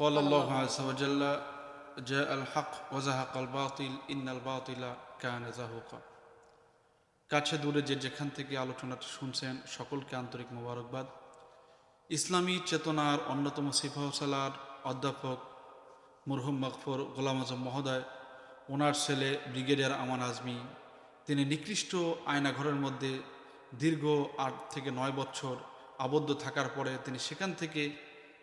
قال الله عز وجل جاء الحق وزهق الباطل إن الباطل كان زهوقا কাছে দূরে যে যেখান থেকে আলোচনাটা শুনছেন সকলকে আন্তরিক মোবারকবাদ ইসলামী চেতনার অন্যতম সিফাহসালার অধ্যাপক মুরহুম মকফর গোলাম আজম মহোদয় ওনার ছেলে ব্রিগেডিয়ার আমান আজমি তিনি নিকৃষ্ট আয়নাঘরের মধ্যে দীর্ঘ আট থেকে নয় বছর আবদ্ধ থাকার পরে তিনি সেখান থেকে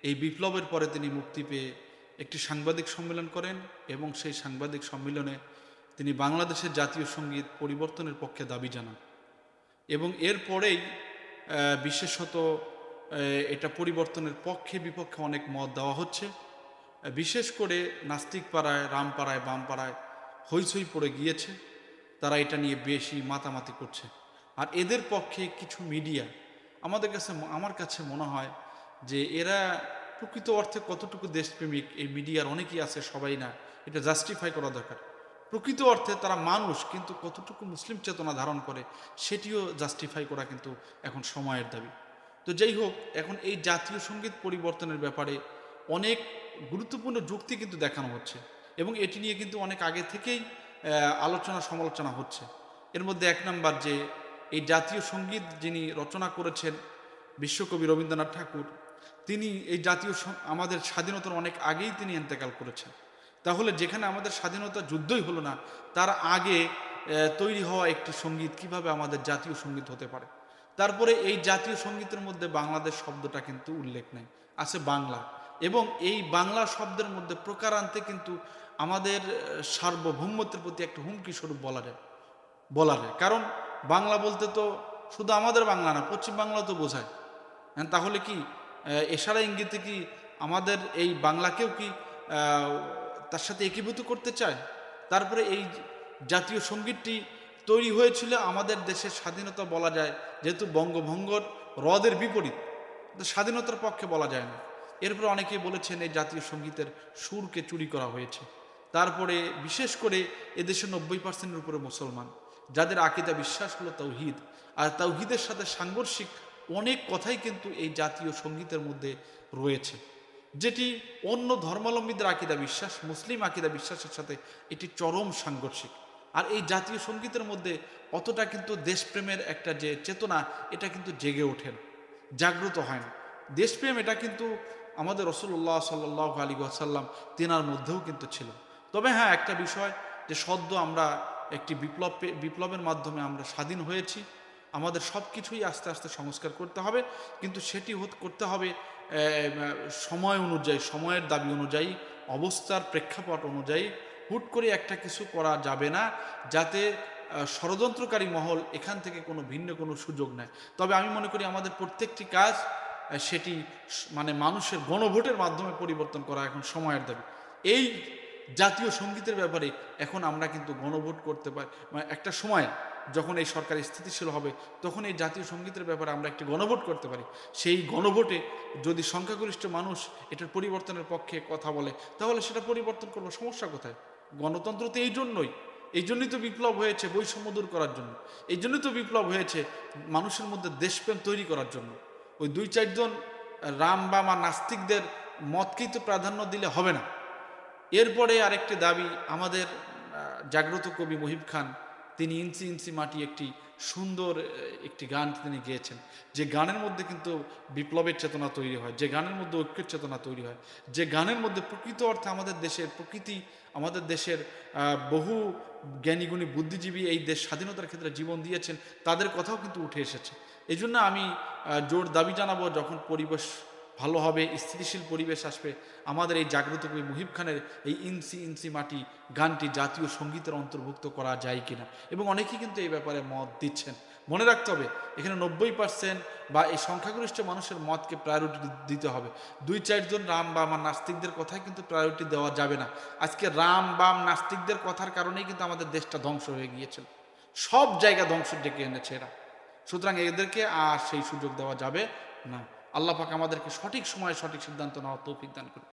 এই বিপ্লবের পরে তিনি মুক্তি পেয়ে একটি সাংবাদিক সম্মেলন করেন এবং সেই সাংবাদিক সম্মেলনে তিনি বাংলাদেশের জাতীয় সংগীত পরিবর্তনের পক্ষে দাবি জানান। এবং এরপরেই আহ, বিশেষত এটা পরিবর্তনের পক্ষে বিপক্ষে অনেক মত দেওয়া হচ্ছে। বিশেষ করে নাস্তিক পাড়ায় রামপাড়ায় বামপাড়ায় হইচই পড়ে গিয়েছে। তারা এটা নিয়ে বেশি মাতামাতি করছে। আর এদের পক্ষে কিছু মিডিয়া আমাদের কাছে আমার কাছে মনে হয় যে এরা প্রকৃত অর্থে কতটুকু দেশপ্রেমিক, এই মিডিয়ার অনেকেই আছে, সবাই না, এটা জাস্টিফাই করা দরকার। প্রকৃত অর্থে তারা মানুষ, কিন্তু কতটুকু মুসলিম চেতনা ধারণ করে, সেটিও জাস্টিফাই করা কিন্তু এখন সময়ের দাবি। তো যাই হোক, এখন এই জাতীয় সংগীত পরিবর্তনের ব্যাপারে অনেক গুরুত্বপূর্ণ যুক্তি কিন্তু দেখানো হচ্ছে এবং এটি নিয়ে কিন্তু অনেক আগে থেকেই আলোচনা সমালোচনা হচ্ছে। এর মধ্যে এক নাম্বার যে, এই জাতীয় সংগীত যিনি রচনা করেছেন বিশ্বকবি রবীন্দ্রনাথ ঠাকুর তিনি এই জাতীয় আমাদের স্বাধীনতার অনেক আগেই তিনি এন্তেকাল করেছেন। তাহলে যেখানে আমাদের স্বাধীনতা যুদ্ধই হলো না, তার আগে তৈরি হওয়া একটি সংগীত কীভাবে আমাদের জাতীয় সংগীত হতে পারে? তারপরে এই জাতীয় সঙ্গীতের মধ্যে বাংলাদেশ শব্দটা কিন্তু উল্লেখ নেই, আছে বাংলা। এবং এই বাংলা শব্দের মধ্যে প্রকারান্তে কিন্তু আমাদের সার্বভৌমত্বের প্রতি একটা হুমকি স্বরূপ বলা যায় বলা যায়। কারণ বাংলা বলতে তো শুধু আমাদের বাংলা না, পশ্চিম বাংলা তো বোঝায়। তাহলে কি এশারা ইঙ্গিতে কি আমাদের এই বাংলাকেও কি তার সাথে একীভূত করতে চায়? তারপরে এই জাতীয় সঙ্গীতটি তৈরি হয়েছিল আমাদের দেশের স্বাধীনতা বলা যায়, যেহেতু বঙ্গভঙ্গর হ্রদের বিপরীত স্বাধীনতার পক্ষে বলা যায় না। এরপরে অনেকেই বলেছেন এই জাতীয় সঙ্গীতের সুরকে চুরি করা হয়েছে। তারপরে বিশেষ করে এদেশে নব্বই পার্সেন্টের উপরে মুসলমান, যাদের আকিদা বিশ্বাস হলো তৌহিদ, আর তৌহিদের সাথে সাংঘর্ষিক অনেক কথাই কিন্তু এই জাতীয় সঙ্গীতের মধ্যে রয়েছে। যেটি অন্য ধর্মাবলম্বীদের আকিদা বিশ্বাস, মুসলিম আকিদা বিশ্বাসের সাথে এটি চরম সাংঘর্ষিক। আর এই জাতীয় সঙ্গীতের মধ্যে অতটা কিন্তু দেশপ্রেমের একটা যে চেতনা, এটা কিন্তু জেগে ওঠে না, জাগ্রত হয় না। দেশপ্রেম এটা কিন্তু আমাদের রসুল্লাহ সাল্লাহ আলী আসাল্লাম তেনার মধ্যেও কিন্তু ছিল। তবে হ্যাঁ একটা বিষয় যে সদ্য আমরা একটি বিপ্লব বিপ্লবের মাধ্যমে আমরা স্বাধীন হয়েছি আমাদের সব কিছুই আস্তে আস্তে সংস্কার করতে হবে, কিন্তু সেটি করতে হবে সময় অনুযায়ী, সময়ের দাবি অনুযায়ী, অবস্থার প্রেক্ষাপট অনুযায়ী হুট করে একটা কিছু করা যাবে না, যাতে ষড়যন্ত্রকারী মহল এখান থেকে কোনো ভিন্ন কোনো সুযোগ নেয়। তবে আমি মনে করি আমাদের প্রত্যেকটি কাজ সেটি মানে মানুষের গণভোটের মাধ্যমে পরিবর্তন করা এখন সময়ের দাবি। এই জাতীয় সঙ্গীতের ব্যাপারে এখন আমরা কিন্তু গণভোট করতে পারি মানে একটা সময় যখন এই সরকার স্থিতিশীল হবে, তখন এই জাতীয় সঙ্গীতের ব্যাপারে আমরা একটি গণভোট করতে পারি। সেই গণভোটে যদি সংখ্যাগরিষ্ঠ মানুষ এটার পরিবর্তনের পক্ষে কথা বলে, তাহলে সেটা পরিবর্তন করব, সমস্যা কোথায়? গণতন্ত্র তো এই জন্যই। এই জন্যই তো বিপ্লব হয়েছে বৈষম্য দূর করার জন্য। এই জন্যই তো বিপ্লব হয়েছে মানুষের মধ্যে দেশপ্রেম তৈরি করার জন্য। ওই দুই চারজন রাম, বাম নাস্তিকদের মতকেই তো প্রাধান্য দিলে হবে না। এরপরে আরেকটি দাবি আমাদের জাগ্রত কবি মহিব খান তিনি ইঞ্চি ইঞ্চি মাটি একটি সুন্দর একটি গান তিনি গেয়েছেন। যে গানের মধ্যে কিন্তু বিপ্লবের চেতনা তৈরি হয়, যে গানের মধ্যে ঐক্যের চেতনা তৈরি হয়, যে গানের মধ্যে প্রকৃত অর্থে আমাদের দেশের প্রকৃতি, আমাদের দেশের বহু জ্ঞানীগুণী বুদ্ধিজীবী এই দেশ স্বাধীনতার ক্ষেত্রে জীবন দিয়েছেন, তাদের কথাও কিন্তু উঠে এসেছে। এই আমি জোর দাবি জানাব যখন পরিবেশ ভালো হবে, স্থিতিশীল পরিবেশ আসবে। আমাদের এই জাগ্রত কবি মুহিব খানের এই ইনসি ইনসি মাটি গানটি জাতীয় সঙ্গীতের অন্তর্ভুক্ত করা যায় কিনা? এবং অনেকেই কিন্তু এই ব্যাপারে মত দিচ্ছেন। মনে রাখতে হবে, এখানে নব্বই পার্সেন্ট বা এই সংখ্যাগরিষ্ঠ মানুষের মতকে প্রায়োরিটি দিতে হবে। দুই চারজন রাম বাম আর নাস্তিকদের কথাই কিন্তু প্রায়োরিটি দেওয়া যাবে না। আজকে রাম বাম নাস্তিকদের কথার কারণেই কিন্তু আমাদের দেশটা ধ্বংস হয়ে গিয়েছিল। সব জায়গা ধ্বংস ডেকে এনেছে এরা। সুতরাং এদেরকে আর সেই সুযোগ দেওয়া যাবে না। আল্লাহ পাক আমাদেরকে সঠিক সময়ে সঠিক সিদ্ধান্ত নেওয়ার তৌফিক দান করুন